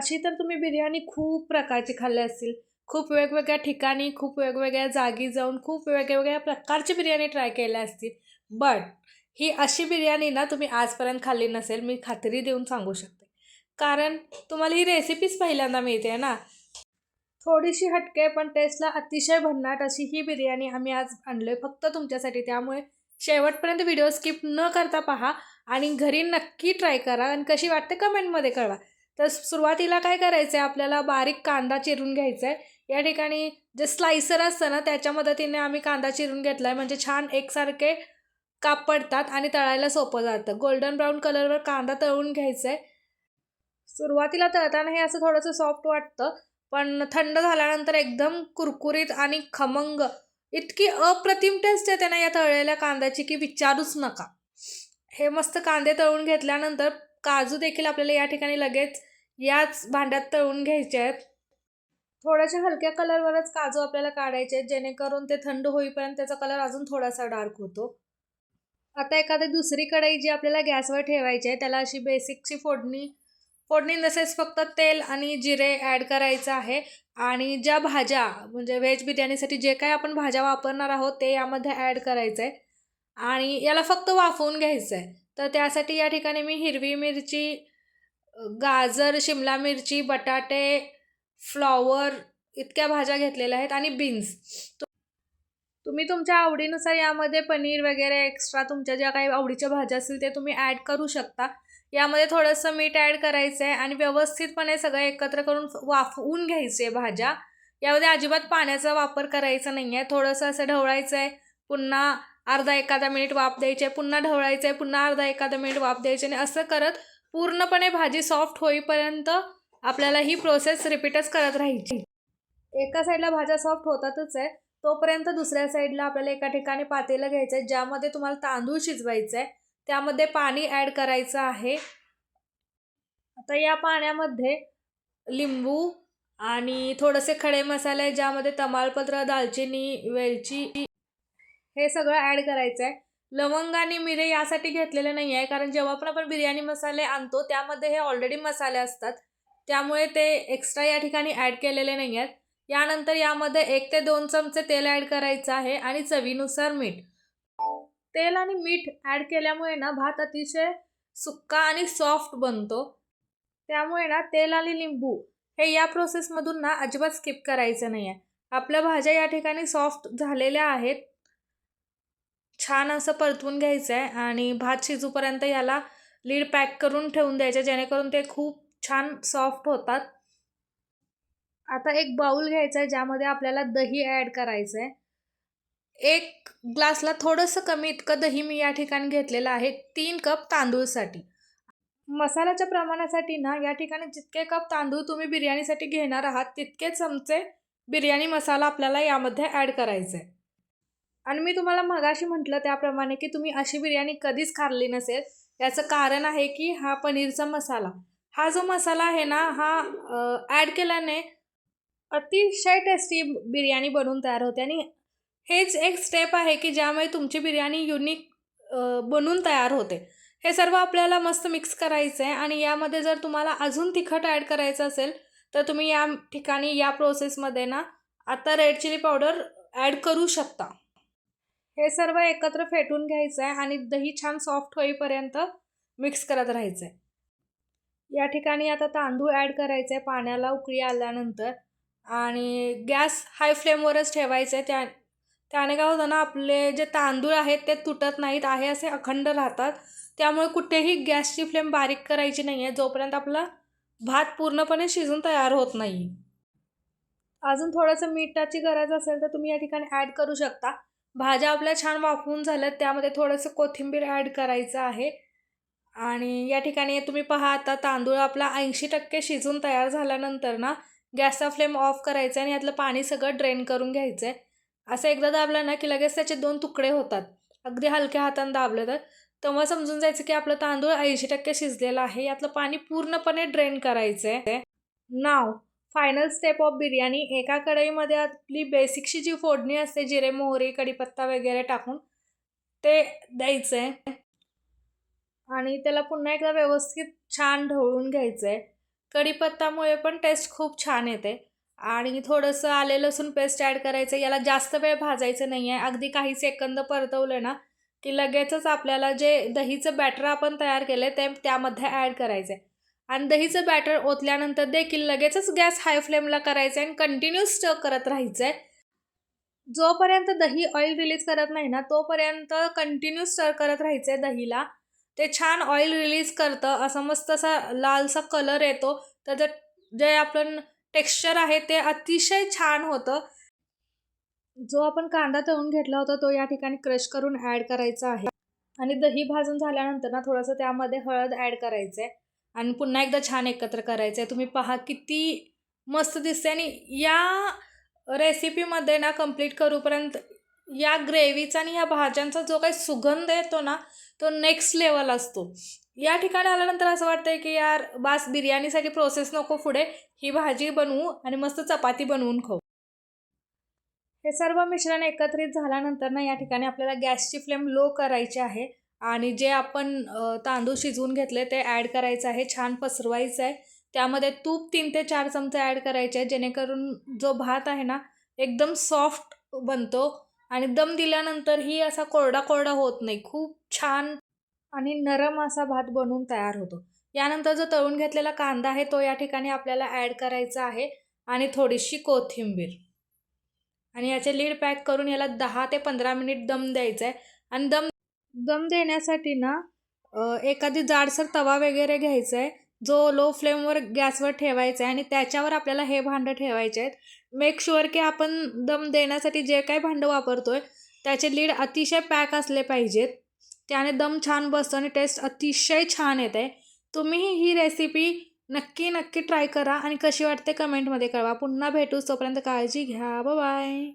अशी तर तुम्ही बिर्याणी खूप प्रकारची खाल्ली असतील. खूप वेगवेगळ्या ठिकाणी खूप वेगवेगळ्या जागी जाऊन खूप वेगवेगळ्या प्रकारची बिर्याणी ट्राय केल्या असतील. बट ही अशी बिर्याणी ना तुम्ही आजपर्यंत खाल्ली नसेल मी खात्री देऊन सांगू शकते. कारण तुम्हाला ही रेसिपीच पहिल्यांदा मिळते ना. थोडीशी हटके पण टेस्टला अतिशय भन्नाट अशी ही बिर्याणी आम्ही आज आणलो आहे फक्त तुमच्यासाठी. त्यामुळे शेवटपर्यंत व्हिडिओ स्किप न करता पहा आणि घरी नक्की ट्राय करा आणि कशी वाटते कमेंटमध्ये कळवा. तर सुरुवातीला काय करायचं आहे आपल्याला बारीक कांदा चिरून घ्यायचा आहे या ठिकाणी जे स्लायसर असतं ना त्याच्या मदतीने आम्ही कांदा चिरून घेतला आहे म्हणजे छान एकसारखे काप पडतात आणि तळायला सोपं जातं. गोल्डन ब्राऊन कलरवर कांदा तळून घ्यायचा आहे सुरुवातीला तळताना हे असं थोडंसं सॉफ्ट वाटतं पण थंड झाल्यानंतर एकदम कुरकुरीत आणि खमंग इतकी अप्रतिम टेस्ट येते ना या तळलेल्या कांद्याची की विचारूच नका. हे मस्त कांदे तळून घेतल्यानंतर काजू देखील आपल्याला या ठिकाणी लगेच याच भांड्यात तळून घ्यायचे आहेत. थोड्याशा हलक्या कलरवरच काजू आपल्याला काढायचे आहेत जेणेकरून ते थंड होईपर्यंत त्याचा कलर अजून थोडासा डार्क होतो. आता एखादी दुसरी कढई जी आपल्याला गॅसवर ठेवायची आहे त्याला अशी बेसिकची फोडणी फोडणी तसेच फक्त तेल आणि जिरे ॲड करायचं आहे. आणि ज्या भाज्या म्हणजे व्हेज बिर्याणीसाठी जे काय आपण भाज्या वापरणार आहोत ते यामध्ये ॲड करायचं आहे आणि याला फक्त वाफवून घ्यायचं आहे तर त्यासाठी या ठिकाणी मी हिरवी मिरची गाजर शिमला मिरची बटाटे फ्लॉवर इतक्या भाज्या घेतलेल्या आहेत आणि बीन्स. तुम्ही तुमच्या आवडीनुसार यामध्ये पनीर वगैरे एक्स्ट्रा तुमच्या ज्या काही आवडीच्या भाज्या असतील ते तुम्ही ॲड करू शकता. यामध्ये थोडंसं मीठ ॲड करायचं आहे आणि व्यवस्थितपणे सगळं एकत्र करून वाफवून घ्यायचे भाज्या. यामध्ये अजिबात पाण्याचा वापर करायचा नाही आहे थोडंसं असं ढवळायचं आहे पुन्हा अर्धा एखादा मिनिट वाफ द्यायचे पुन्हा ढवळायचं आहे पुन्हा अर्धा एखादा मिनिट वाफ द्यायचे आणि असं करत पूर्णपणे भाजी सॉफ्ट होईपर्यंत आपल्याला ही प्रोसेस रिपीटच करत राहायची. एका साईडला भाज्या सॉफ्ट होतातच आहे तोपर्यंत दुसऱ्या साईडला आपल्याला एका ठिकाणी पातेलं घ्यायचं आहे ज्यामध्ये तुम्हाला तांदूळ शिजवायचं आहे त्यामध्ये पाणी ॲड करायचं आहे. आता या पाण्यामध्ये लिंबू आणि थोडेसे खडे मसाले ज्यामध्ये तमालपत्र दालचिनी वेलची हे सगळं ॲड करायचं आहे. लवंग आणि मिरे यासाठी घेतलेले नाही आहे कारण जेव्हा पण आपण बिर्याणी मसाले आणतो त्यामध्ये हे ऑलरेडी मसाले असतात. त्यामुळे ते एक्स्ट्रा या ठिकाणी ॲड केलेले नाही आहेत. यानंतर यामध्ये एक ते दोन चमचे तेल ॲड करायचं आहे आणि चवीनुसार मीठ. तेल आणि मीठ ॲड केल्यामुळे ना भात अतिशय सुक्का आणि सॉफ्ट बनतो. त्यामुळे ना तेल आणि लिंबू हे या प्रोसेसमधून ना अजिबात स्किप करायचं नाही आहे आपल्या भाज्या या ठिकाणी सॉफ्ट झालेल्या आहेत. छान असं परतवून घ्यायचं आहे आणि भात शिजूपर्यंत याला लीड पॅक करून ठेवून द्यायचं जेणेकरून ते खूप छान सॉफ्ट होतात. आता एक बाऊल घ्यायचा आहे ज्यामध्ये आपल्याला दही ॲड करायचं आहे एक ग्लासला थोडंसं कमी इतकं दही मी या ठिकाणी घेतलेलं आहे तीन कप तांदूळसाठी. मसाल्याच्या प्रमाणासाठी ना या ठिकाणी जितके कप तांदूळ तुम्ही बिर्याणीसाठी घेणार आहात तितके चमचे बिर्याणी मसाला आपल्याला यामध्ये ॲड करायचा आहे आणि मी तुम्हाला मगाशी म्हटलं त्याप्रमाणे की तुम्ही अशी बिर्याणी कधीच खाल्ली नसेल. याचं कारण आहे की हा पनीरचा मसाला. हा जो मसाला आहे ना हा ॲड केल्याने अतिशय टेस्टी बिर्याणी बनवून तयार होते. आणि हेच एक स्टेप आहे की ज्यामुळे तुमची बिर्याणी युनिक बनून तयार होते. हे सर्व आपल्याला मस्त मिक्स करायचं आहे आणि यामध्ये जर तुम्हाला अजून तिखट ॲड करायचं असेल तर तुम्ही या ठिकाणी या प्रोसेसमध्ये ना आता रेड चिली पावडर ॲड करू शकता. हे सर्व एकत्र फेटून घ्यायचं आहे आणि दही छान सॉफ्ट होईपर्यंत मिक्स करत राहायचं आहे या ठिकाणी आता तांदूळ ॲड करायचं आहे पाण्याला उकळी आल्यानंतर. आणि गॅस हाय फ्लेमवरच ठेवायचं आहे त्या त्याने काय होतं ना आपले जे तांदूळ आहेत ते तुटत नाहीत आहे असे अखंड राहतात. त्यामुळे कुठेही गॅसची फ्लेम बारीक करायची नाही आहे जोपर्यंत आपला भात पूर्णपणे शिजून तयार होत नाही. अजून थोडंसं मीठाची गरज असेल तर तुम्ही या ठिकाणी ॲड करू शकता. भाज्या आपल्या छान वाफवून झाल्यात त्यामध्ये थोडंसं कोथिंबीर ॲड करायचं आहे. आणि या ठिकाणी तुम्ही पहा आता तांदूळ आपला ऐंशी टक्के शिजून तयार झाल्यानंतर ना गॅसचा फ्लेम ऑफ करायचा आहे आणि यातलं पाणी सगळं ड्रेन करून घ्यायचं आहे असं एकदा दाबलं ना की लगेच त्याचे दोन तुकडे होतात. अगदी हलक्या हाताने दाबलं तर. तेव्हा समजून जायचं की आपलं तांदूळ ऐंशी टक्के शिजलेलं आहे. यातलं पाणी पूर्णपणे ड्रेन करायचं आहे नाव. फायनल स्टेप ऑफ बिर्याणी एका कढईमध्ये आपली बेसिकशी जी फोडणी असते जिरे मोहरी कढीपत्ता वगैरे टाकून ते द्यायचं आहे आणि त्याला पुन्हा एकदा व्यवस्थित छान ढवळून घ्यायचं आहे कढीपत्तामुळे पण टेस्ट खूप छान येते. आणि थोडंसं आले लसूण पेस्ट ॲड करायचं याला जास्त वेळ भाजायचं नाही आहे अगदी काही सेकंद परतवलं ना की लगेचच आपल्याला जे दहीचं बॅटर आपण तयार केलं आहे ते त्यामध्ये ॲड करायचं आहे आणि दहीचं बॅटर ओतल्यानंतर देखील लगेचच गॅस हाय फ्लेमला करायचं आहे आणि कंटिन्यू स्टर करत राहायचं आहे जोपर्यंत दही ऑइल रिलीज करत नाही ना तोपर्यंत कंटिन्यू स्टर करत राहायचं आहे दहीला. ते छान ऑइल रिलीज करतं असं मस्त असा लालसा कलर येतो. त्याचं जे आपण टेक्स्चर आहे ते अतिशय छान होतं. जो आपण कांदा तळून घेतला होता तो या ठिकाणी क्रश करून ॲड करायचा आहे. आणि दही भाजून झाल्यानंतर ना थोडंसं त्यामध्ये हळद ॲड करायचं आहे आणि पुन्हा एकदा छान एकत्र करायचं आहे तुम्ही पहा किती मस्त दिसते आणि या रेसिपीमध्ये ना कंप्लीट करूपर्यंत या ग्रेव्हीचा आणि या भाज्यांचा जो काही सुगंध येतो ना तो नेक्स्ट लेवल असतो. या ठिकाणी आल्यानंतर असं वाटतंय की यार बास बिर्याणीसाठी प्रोसेस नको पुढे. ही भाजी बनवू आणि मस्त चपाती बनवून खाऊ. हे सर्व मिश्रण एकत्रित झाल्यानंतर ना या ठिकाणी आपल्याला गॅसची फ्लेम लो करायची आहे. आणि जे आपण तांदूळ शिजवून घेतले ते ॲड करायचं आहे छान पसरवायचं आहे. त्यामध्ये तूप तीन ते चार चमचे ॲड करायचे आहे जेणेकरून जो भात आहे ना एकदम सॉफ्ट बनतो आणि दम दिल्यानंतरही असा कोरडा कोरडा होत नाही. खूप छान आणि नरम असा भात बनवून तयार होतो. यानंतर जो तळून घेतलेला कांदा आहे तो या ठिकाणी आपल्याला ॲड करायचा आहे आणि थोडीशी कोथिंबीर. आणि याचे लीड पॅक करून याला दहा ते पंधरा मिनिट दम द्यायचा आहे. आणि दम दम देण्यासाठी ना एखादी जाडसर तवा वगैरे घ्यायचा आहे जो लो फ्लेमवर गॅसवर ठेवायचा आहे आणि त्याच्यावर आपल्याला हे भांडं ठेवायचे आहेत. मेक शुअर की आपण दम देण्यासाठी जे काही भांडं वापरतो आहे त्याचे लीड अतिशय पॅक असले पाहिजेत. त्याने दम छान बसतो आणि टेस्ट अतिशय छान येते. तुम्ही ही रेसिपी नक्की नक्की ट्राय करा आणि कशी वाटते कमेंटमध्ये कळवा. पुन्हा भेटू तोपर्यंत काळजी घ्या. बाय